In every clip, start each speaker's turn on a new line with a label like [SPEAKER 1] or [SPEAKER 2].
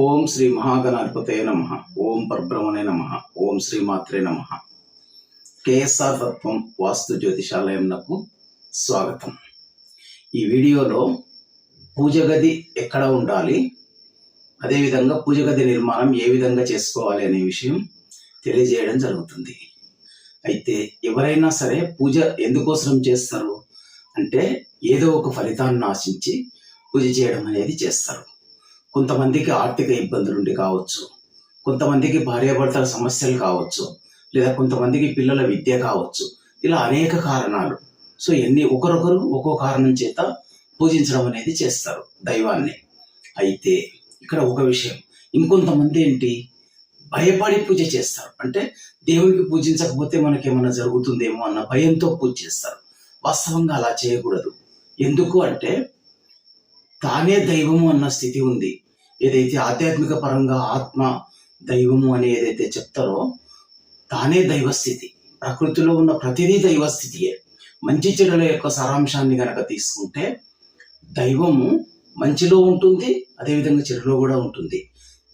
[SPEAKER 1] ఓం శ్రీ మహాగణాధిపతయ నమ. ఓం పరబ్రహ్మణే నమ. ఓం శ్రీ మాత్రే నమ. కేఎస్ఆర్ తత్వం వాస్తు జ్యోతిషాలయంకు స్వాగతం. ఈ వీడియోలో పూజ గది ఎక్కడ ఉండాలి? అదేవిధంగా పూజ గది నిర్మాణం ఏ విధంగా చేసుకోవాలి అనే విషయం తెలియజేయడం జరుగుతుంది. అయితే ఎవరైనా సరే పూజ ఎందుకోసం చేస్తారు? అంటే ఏదో ఒక ఫలితాన్ని ఆశించి పూజ చేయడం అనేది చేస్తారు. కొంతమందికి ఆర్థిక ఇబ్బందులు ఉండి కావచ్చు కొంతమందికి భార్యాభర్తల సమస్యలు కావచ్చు లేదా కొంతమందికి పిల్లల విద్య కావచ్చు. ఇలా అనేక కారణాలు. సో ఎన్ని ఒకరొకరు ఒక్కో కారణం చేత పూజించడం అనేది చేస్తారు దైవాన్ని. అయితే ఇక్కడ ఒక విషయం. ఇంకొంతమంది ఏంటి? భయపడి పూజ చేస్తారు. అంటే దేవునికి పూజించకపోతే మనకి ఏమైనా జరుగుతుందేమో అన్న భయంతో పూజ చేస్తారు. వాస్తవంగా అలా చేయకూడదు. ఎందుకు అంటే తానే దైవము అన్న స్థితి ఉంది. ఏదైతే ఆధ్యాత్మిక పరంగా ఆత్మ దైవము అని ఏదైతే చెప్తారో తానే దైవస్థితి. ప్రకృతిలో ఉన్న ప్రతిదీ దైవస్థితియే. మంచి చెడుల యొక్క సారాంశాన్ని గనక తీసుకుంటే దైవము మంచిలో ఉంటుంది అదేవిధంగా చెడులో కూడా ఉంటుంది.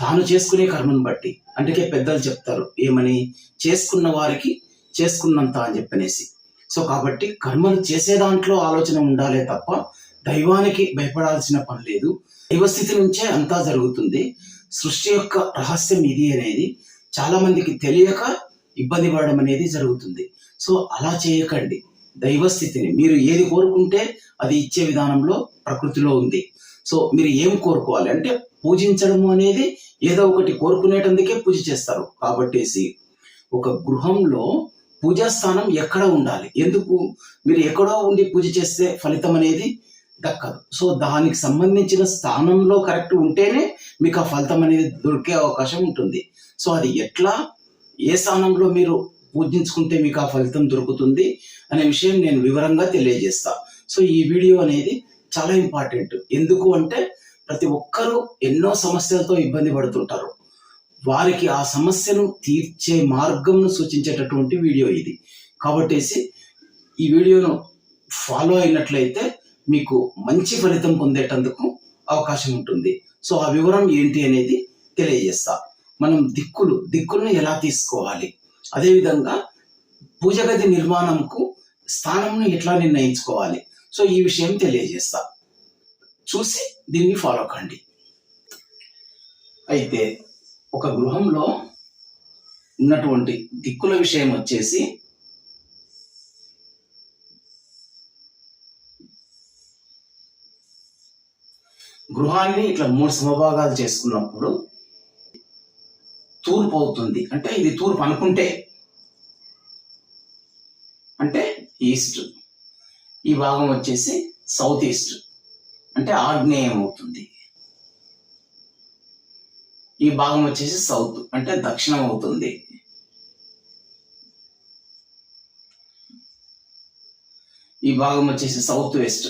[SPEAKER 1] తాను చేసుకునే కర్మను బట్టి అందుకే పెద్దలు చెప్తారు ఏమని? చేసుకున్న వారికి చేసుకున్నంత అని చెప్పనేసి. సో కాబట్టి కర్మలు చేసే దాంట్లో ఆలోచన ఉండాలే తప్ప దైవానికి భయపడాల్సిన పని లేదు. దైవస్థితి నుంచే అంతా జరుగుతుంది. సృష్టి యొక్క రహస్యం ఇది అనేది చాలా మందికి తెలియక ఇబ్బంది పడడం అనేది జరుగుతుంది. సో అలా చేయకండి. దైవస్థితిని మీరు ఏది కోరుకుంటే అది ఇచ్చే విధానంలో ప్రకృతిలో ఉంది. సో మీరు ఏం కోరుకోవాలి? అంటే పూజించడము అనేది ఏదో ఒకటి కోరుకునేటందుకే పూజ చేస్తారు. కాబట్టేసి ఒక గృహంలో పూజా స్థానం ఎక్కడ ఉండాలి? ఎందుకు? మీరు ఎక్కడో ఉండి పూజ చేస్తే ఫలితం అనేది దక్కదు. సో దానికి సంబంధించిన స్థానంలో కరెక్ట్ ఉంటేనే మీకు ఆ ఫలితం అనేది దొరికే అవకాశం ఉంటుంది. సో అది ఎట్లా? ఏ స్థానంలో మీరు పూజించుకుంటే మీకు ఆ ఫలితం దొరుకుతుంది అనే విషయం నేను వివరంగా తెలియజేస్తా. సో ఈ వీడియో అనేది చాలా ఇంపార్టెంట్. ఎందుకు అంటే ప్రతి ఒక్కరూ ఎన్నో సమస్యలతో ఇబ్బంది పడుతుంటారు. వారికి ఆ సమస్యను తీర్చే మార్గంను సూచించేటటువంటి వీడియో ఇది. కాబట్టేసి ఈ వీడియోను ఫాలో అయినట్లయితే మీకు మంచి ఫలితం పొందేటందుకు అవకాశం ఉంటుంది. సో ఆ వివరం ఏంటి అనేది తెలియజేస్తా. మనం దిక్కులు దిక్కులను ఎలా తీసుకోవాలి? అదేవిధంగా పూజ గది నిర్మాణంకు స్థానంను ఎట్లా నిర్ణయించుకోవాలి? సో ఈ విషయం తెలియజేస్తా. చూసి దీన్ని ఫాలో కండి. అయితే ఒక గృహంలో ఉన్నటువంటి దిక్కుల విషయం వచ్చేసి గృహాన్ని ఇట్లా మూడు సమభాగాలు చేసుకున్నప్పుడు తూర్పు అవుతుంది. అంటే ఇది తూర్పు అనుకుంటే అంటే ఈస్ట్. ఈ భాగం వచ్చేసి సౌత్ ఈస్ట్. అంటే ఆగ్నేయం అవుతుంది. ఈ భాగం వచ్చేసి సౌత్ అంటే దక్షిణం అవుతుంది. ఈ భాగం వచ్చేసి సౌత్ వెస్ట్.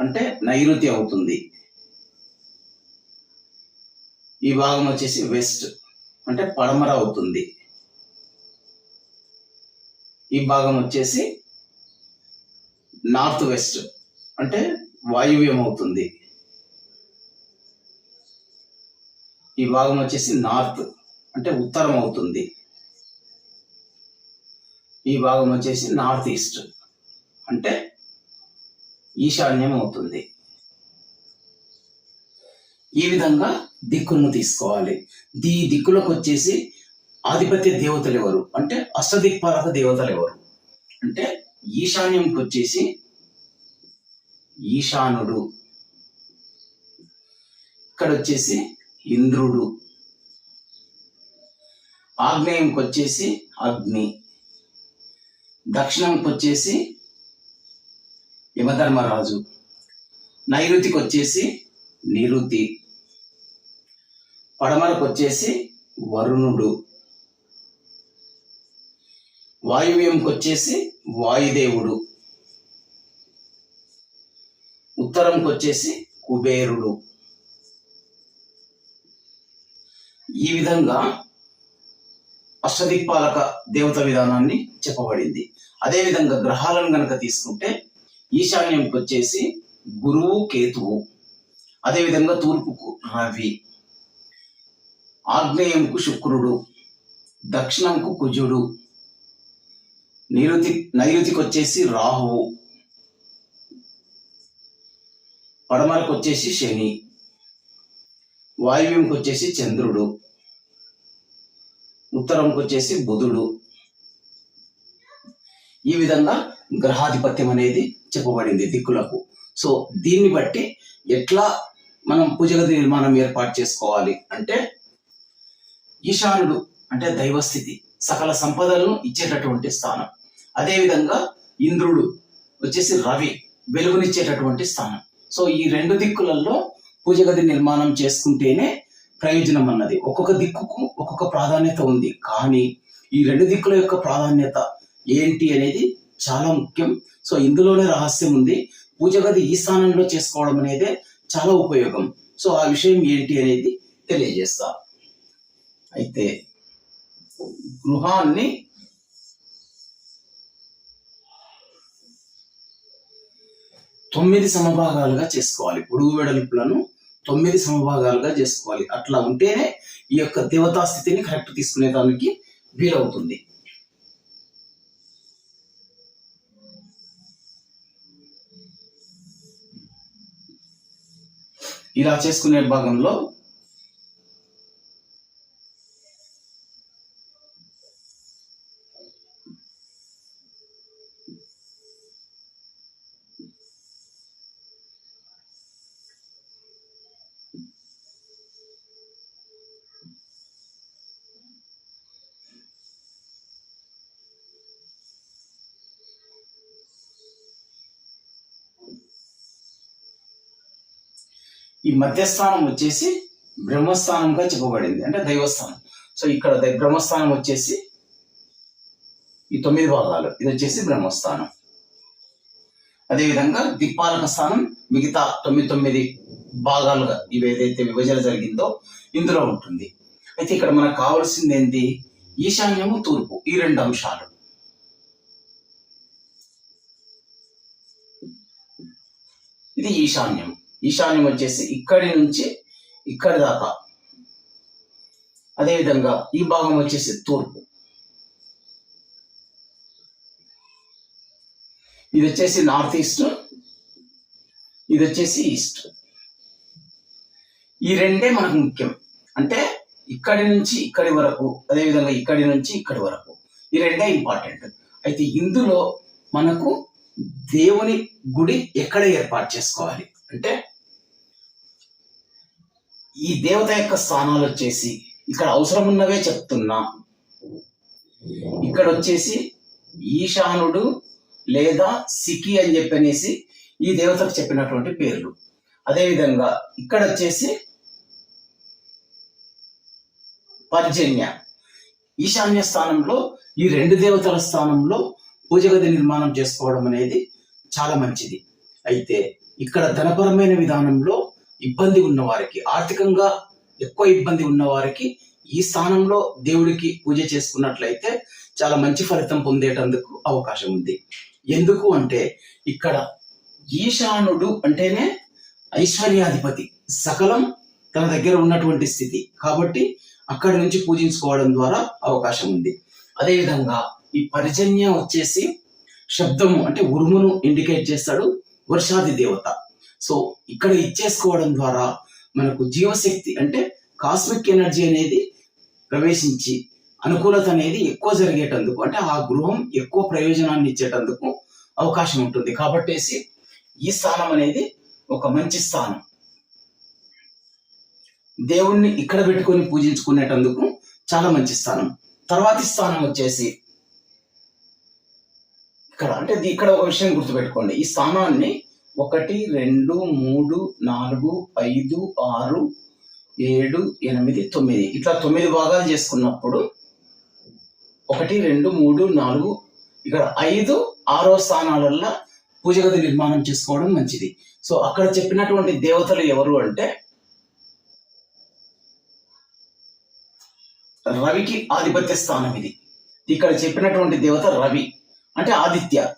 [SPEAKER 1] అంటే నైరుతి అవుతుంది. ఈ భాగం వచ్చేసి వెస్ట్ అంటే పడమర అవుతుంది. ఈ భాగం వచ్చేసి నార్త్ వెస్ట్ అంటే వాయువ్యం అవుతుంది. ఈ భాగం వచ్చేసి నార్త్ అంటే ఉత్తరం అవుతుంది. ఈ భాగం వచ్చేసి నార్త్ ఈస్ట్ అంటే ఈశాన్యం అవుతుంది. ఈ విధంగా దిక్కులను తీసుకోవాలి. ఈ దిక్కులకు వచ్చేసి ఆధిపత్య దేవతలు ఎవరు అంటే అష్టదిక్పాలక దేవతలు ఎవరు అంటే ఈశాన్యంకి వచ్చేసి ఈశానుడు. ఇక్కడ వచ్చేసి ఇంద్రుడు. ఆగ్నేయంకి వచ్చేసి అగ్ని. దక్షిణంకి వచ్చేసి యమధర్మరాజు. నైరుతికి వచ్చేసి నిరుతి. పడమరకు వచ్చేసి వరుణుడు. వాయువ్యంకి వచ్చేసి వాయుదేవుడు. ఉత్తరంకి వచ్చేసి కుబేరుడు. ఈ విధంగా అష్టదిక్పాలక దేవత విధానాన్ని చెప్పబడింది. అదేవిధంగా గ్రహాలను గనక తీసుకుంటే ఈశాన్యంకి వచ్చేసి గురువు కేతువు. అదేవిధంగా తూర్పుకు రవి. ఆగ్నేయంకు శుక్రుడు దక్షిణంకు కుజుడు నైరుతి నైరుతికి వచ్చేసి రాహువు పడమరకు వచ్చేసి శని వాయువ్యంకి వచ్చేసి చంద్రుడు ఉత్తరంకి వచ్చేసి బుధుడు. ఈ విధంగా గ్రహాధిపత్యం అనేది చెప్పబడింది దిక్కులకు. సో దీన్ని బట్టి ఎట్లా మనం పూజగది నిర్మాణం ఏర్పాటు చేసుకోవాలి. అంటే ఈశానుడు అంటే దైవస్థితి సకల సంపదలను ఇచ్చేటటువంటి స్థానం. అదేవిధంగా ఇంద్రుడు వచ్చేసి రవి వెలుగునిచ్చేటటువంటి స్థానం. సో ఈ రెండు దిక్కులలో పూజగది నిర్మాణం చేసుకుంటేనే ప్రయోజనం అన్నది. ఒక్కొక్క దిక్కుకు ఒక్కొక్క ప్రాధాన్యత ఉంది. కానీ ఈ రెండు దిక్కుల యొక్క ప్రాధాన్యత ఏంటి అనేది చాలా ముఖ్యం. సో ఇందులోనే రహస్యం ఉంది. పూజ గది ఈ స్థానంలో చేసుకోవడం అనేది చాలా ఉపయోగం. సో ఆ విషయం ఏంటి అనేది తెలియజేస్తా. అయితే గృహాన్ని తొమ్మిది సమభాగాలుగా చేసుకోవాలి. పొడుగు వెడల్పులను తొమ్మిది సమభాగాలుగా చేసుకోవాలి. అట్లా ఉంటేనే ఈ యొక్క దేవతా స్థితిని కరెక్ట్ తీసుకునే దానికి వీలవుతుంది. ఇలా చేసుకునే భాగంలో ఈ మధ్యస్థానం వచ్చేసి బ్రహ్మస్థానంగా చెప్పబడింది అంటే దైవస్థానం. సో ఇక్కడ దై- బ్రహ్మస్థానం వచ్చేసి ఈ తొమ్మిది భాగాలు. ఇది వచ్చేసి బ్రహ్మస్థానం. అదేవిధంగా దిక్పాలక స్థానం మిగతా తొమ్మిది తొమ్మిది భాగాలుగా ఇవి ఏదైతే విభజన జరిగిందో ఇందులో ఉంటుంది. అయితే ఇక్కడ మనకు కావాల్సింది ఏంటి? ఈశాన్యము తూర్పు ఈ రెండు అంశాలు. ఇది ఈశాన్యం ఈశాన్యం వచ్చేసి ఇక్కడి నుంచి ఇక్కడి దాకా. అదేవిధంగా ఈ భాగం వచ్చేసి తూర్పు. ఇది వచ్చేసి నార్త్ ఈస్ట్ ఇది వచ్చేసి ఈస్ట్. ఈ రెండే మనకు ముఖ్యం. అంటే ఇక్కడి నుంచి ఇక్కడి వరకు అదేవిధంగా ఇక్కడి నుంచి ఇక్కడి వరకు. ఈ రెండే ఇంపార్టెంట్ అయితే ఇందులో మనకు దేవుని గుడి ఎక్కడ ఏర్పాటు చేసుకోవాలి? అంటే ఈ దేవత యొక్క స్థానాలు వచ్చేసి ఇక్కడ అవసరం ఉన్నవే చెప్తున్నా. ఇక్కడ వచ్చేసి ఈశానుడు లేదా సికి అని చెప్పనేసి ఈ దేవతకు చెప్పినటువంటి పేర్లు. అదేవిధంగా ఇక్కడ వచ్చేసి పర్జన్య ఈశాన్య స్థానంలో ఈ రెండు దేవతల స్థానంలో పూజగది నిర్మాణం చేసుకోవడం అనేది చాలా మంచిది. అయితే ఇక్కడ ధనపరమైన విధానంలో ఇబ్బంది ఉన్న వారికి ఆర్థికంగా ఎక్కువ ఇబ్బంది ఉన్న వారికి ఈ స్థానంలో దేవుడికి పూజ చేసుకున్నట్లయితే చాలా మంచి ఫలితం పొందేటందుకు అవకాశం ఉంది. ఎందుకు అంటే ఇక్కడ ఈశానుడు అంటేనే ఐశ్వర్యాధిపతి సకలం తన దగ్గర ఉన్నటువంటి స్థితి. కాబట్టి అక్కడి నుంచి పూజించుకోవడం ద్వారా అవకాశం ఉంది. అదేవిధంగా ఈ పరిజన్య వచ్చేసి శబ్దము అంటే ఉరుమును ఇండికేట్ చేస్తాడు. వర్షాది దేవత సో ఇక్కడ ఇచ్చేసుకోవడం ద్వారా మనకు జీవశక్తి అంటే కాస్మిక్ ఎనర్జీ అనేది ప్రవేశించి అనుకూలత అనేది ఎక్కువ జరిగేటందుకు అంటే ఆ గృహం ఎక్కువ ప్రయోజనాన్ని ఇచ్చేటందుకు అవకాశం ఉంటుంది. కాబట్టేసి ఈ స్థానం అనేది ఒక మంచి స్థానం. దేవుణ్ణి ఇక్కడ పెట్టుకొని పూజించుకునేటందుకు చాలా మంచి స్థానం. తర్వాతి స్థానం వచ్చేసి ఇక్కడ అంటే ఇక్కడ ఒక విషయం గుర్తుపెట్టుకోండి. ఈ స్థానాన్ని ఒకటి రెండు మూడు నాలుగు ఐదు ఆరు ఏడు ఎనిమిది తొమ్మిది. ఇట్లా తొమ్మిది భాగాలు చేసుకున్నప్పుడు ఒకటి రెండు మూడు నాలుగు ఇక్కడ ఐదు ఆరో స్థానాలల్లో పూజగది నిర్మాణం చేసుకోవడం మంచిది. సో అక్కడ చెప్పినటువంటి దేవతలు ఎవరు అంటే రవికి ఆధిపత్య స్థానం ఇది. ఇక్కడ చెప్పినటువంటి దేవత రవి. అంటే ఆదిత్య.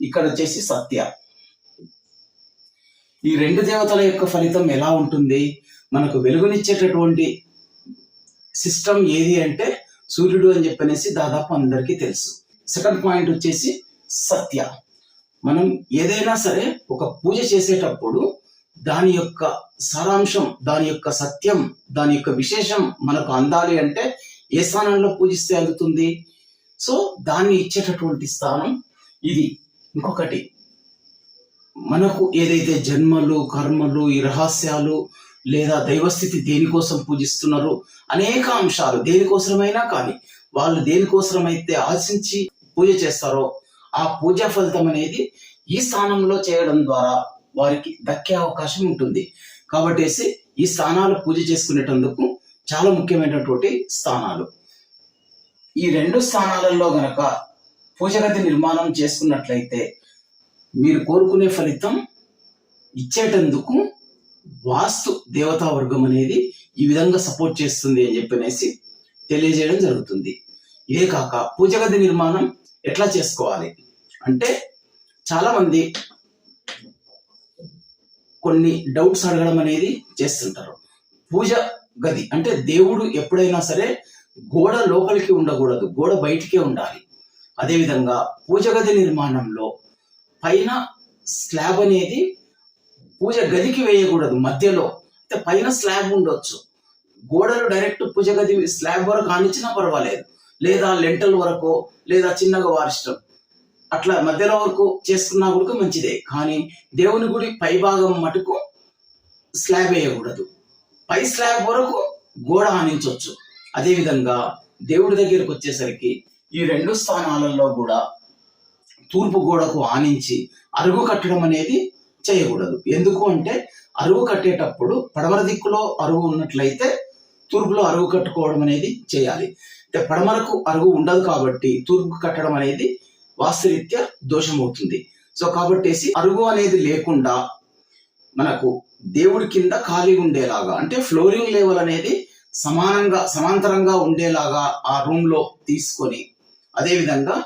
[SPEAKER 1] ఇక్కడ వచ్చేసి సత్య. ఈ రెండు దేవతల యొక్క ఫలితం ఎలా ఉంటుంది? మనకు వెలుగునిచ్చేటటువంటి సిస్టమ్ ఏది అంటే సూర్యుడు అని చెప్పనేసి దాదాపు అందరికీ తెలుసు. సెకండ్ పాయింట్ వచ్చేసి సత్య. మనం ఏదైనా సరే ఒక పూజ చేసేటప్పుడు దాని యొక్క సారాంశం దాని యొక్క సత్యం దాని యొక్క విశేషం మనకు అందాలి అంటే ఏ స్థానంలో పూజిస్తే అందుతుంది? సో దాన్ని ఇచ్చేటటువంటి స్థానం ఇది. ఇంకొకటి మనకు ఏదైతే జన్మలు కర్మలు ఈ రహస్యాలు లేదా దైవస్థితి దేనికోసం పూజిస్తున్నారో అనేక అంశాలు దేనికోసమైనా కానీ వాళ్ళు దేనికోసమైతే ఆశించి పూజ చేస్తారో ఆ పూజా ఫలితం అనేది ఈ స్థానంలో చేయడం ద్వారా వారికి దక్కే అవకాశం ఉంటుంది. కాబట్టి ఈ స్థానాలు పూజ చేసుకునేటందుకు చాలా ముఖ్యమైనటువంటి స్థానాలు. ఈ రెండు స్థానాలలో గనక పూజ గది నిర్మాణం చేసుకున్నట్లయితే మీరు కోరుకునే ఫలితం ఇచ్చేటందుకు వాస్తు దేవతా వర్గం అనేది ఈ విధంగా సపోర్ట్ చేస్తుంది అని చెప్పనేసి తెలియజేయడం జరుగుతుంది. ఇదే కాక పూజ గది నిర్మాణం ఎట్లా చేసుకోవాలి? అంటే చాలా మంది కొన్ని డౌట్స్ అడగడం అనేది చేస్తుంటారు. పూజ గది అంటే దేవుడు ఎప్పుడైనా సరే గోడ లోపలికి ఉండకూడదు. గోడ బయటికే ఉండాలి. అదేవిధంగా పూజ గది నిర్మాణంలో పైన స్లాబ్ అనేది పూజ గదికి వేయకూడదు. మధ్యలో అయితే పైన స్లాబ్ ఉండొచ్చు. గోడలు డైరెక్ట్ పూజ గది స్లాబ్ వరకు ఆనిచ్చినా పర్వాలేదు. లేదా లెంటల్ వరకు లేదా చిన్నగా వారిష్టం. అట్లా మధ్యలో వరకు చేసుకున్నా కూడా మంచిదే. కానీ దేవుని గుడి పై భాగం మటుకు స్లాబ్ వేయకూడదు. పై స్లాబ్ వరకు గోడ ఆనించవచ్చు అదేవిధంగా దేవుడి దగ్గరకు వచ్చేసరికి ఈ రెండు స్థానాలలో కూడా తూర్పు గోడకు ఆనించి అరుగు కట్టడం అనేది చేయకూడదు. ఎందుకు అంటే అరుగు కట్టేటప్పుడు పడమర దిక్కులో అరుగు ఉన్నట్లయితే తూర్పులో అరుగు కట్టుకోవడం అనేది చేయాలి. అంటే పడమరకు అరుగు ఉండదు కాబట్టి తూర్పు కట్టడం అనేది వాస్తురీత్యా దోషం అవుతుంది సో కాబట్టేసి అరుగు అనేది లేకుండా మనకు దేవుడి కింద ఖాళీ ఉండేలాగా అంటే ఫ్లోరింగ్ లెవెల్ అనేది సమానంగా సమాంతరంగా ఉండేలాగా ఆ రూమ్లో తీసుకొని అదేవిధంగా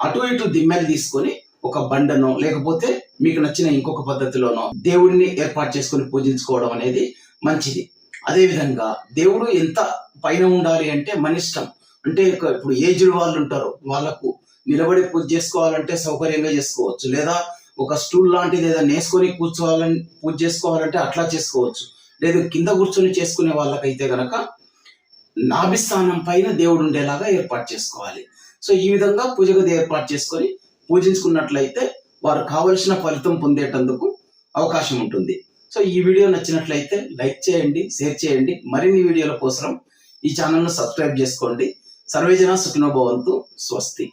[SPEAKER 1] అటు ఇటు దిమ్మెలు తీసుకొని ఒక బండను లేకపోతే మీకు నచ్చిన ఇంకొక పద్ధతిలోనో దేవుడిని ఏర్పాటు చేసుకొని పూజించుకోవడం అనేది మంచిది. అదేవిధంగా దేవుడు ఎంత పైన ఉండాలి అంటే మన ఇష్టం అంటే ఇప్పుడు ఏజ్డ్ వాళ్ళు ఉంటారు వాళ్ళకు నిలబడి పూజ చేసుకోవాలంటే సౌకర్యంగా చేసుకోవచ్చు. లేదా ఒక స్టూల్ లాంటిది ఏదైనా నేసుకొని కూర్చోవాలని పూజ చేసుకోవాలంటే అట్లా చేసుకోవచ్చు. లేదు కింద కూర్చొని చేసుకునే వాళ్ళకైతే గనక నాభిస్థానం పైన దేవుడు ఉండేలాగా ఏర్పాటు చేసుకోవాలి. సో ఈ విధంగా పూజ గది ఏర్పాటు చేసుకొని పూజించుకున్నట్లయితే వారు కావలసిన ఫలితం పొందేటందుకు అవకాశం ఉంటుంది. సో ఈ వీడియో నచ్చినట్లయితే లైక్ చేయండి షేర్ చేయండి మరిన్ని వీడియోల కోసం ఈ ఛానల్ను సబ్స్క్రైబ్ చేసుకోండి. సర్వేజన సుఖినోభవంతు స్వస్తి.